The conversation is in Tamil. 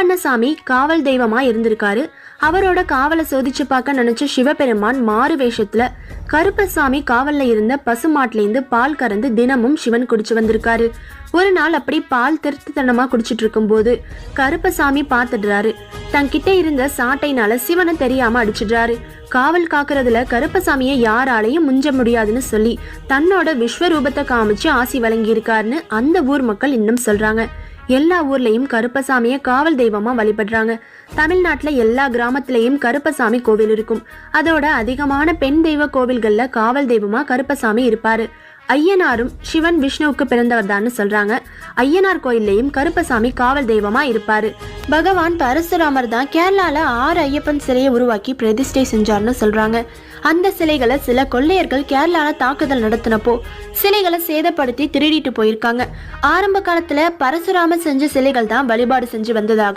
கருப்பண்ணசாமி காவல் தெய்வமா இருந்திருக்காரு. அவரோட காவலை சோதிச்சு பார்க்க நினைச்ச சிவபெருமான் மாறு வேஷத்துல கருப்பசாமி காவல்ல இருந்த பசுமாட்டிலேருந்து பால் கறந்து தினமும் சிவன் குடிச்சு வந்திருக்காரு. ஒரு நாள் அப்படி பால் திருத்துத்தனமா குடிச்சிட்டு இருக்கும்போது கருப்பசாமி பார்த்துடுறாரு. தன்கிட்ட இருந்த சாட்டைனால சிவனை தெரியாம அடிச்சிடுறாரு. காவல் காக்குறதுல கருப்பசாமியை யாராலையும் முஞ்ச முடியாதுன்னு சொல்லி தன்னோட விஸ்வரூபத்தை காமிச்சு ஆசி வழங்கியிருக்காருன்னு அந்த ஊர் மக்கள் இன்னும் சொல்றாங்க. எல்லா ஊர்லயும் கருப்பசாமியை காவல் தெய்வமா வழிபடுறாங்க. தமிழ்நாட்டுல எல்லா கிராமத்திலையும் கருப்பசாமி கோவில் இருக்கும். அதோட அதிகமான பெண் தெய்வ கோவில்கள்ல காவல் தெய்வமா கருப்பசாமி இருப்பாரு. ஐயனாரும் சிவன் விஷ்ணுவுக்கு பிறந்தவர்தான்னு சொல்றாங்க. ஐயனார் கோயில்லையும் கருப்பசாமி காவல் தெய்வமா இருப்பாரு. பகவான் பரசுராமர் தான் கேரளால ஆறு ஐயப்பன் சிலையை உருவாக்கி பிரதிஷ்டை செஞ்சார்னு சொல்றாங்க. அந்த சிலைகளை சில கொள்ளையர்கள் கேரளால தாக்குதல் நடத்தினப்போ சிலைகளை சேதப்படுத்தி திருடிட்டு போயிருக்காங்க. ஆரம்ப காலத்துல பரசுராமர் செஞ்ச சிலைகள் தான் வழிபாடு செஞ்சு வந்ததாக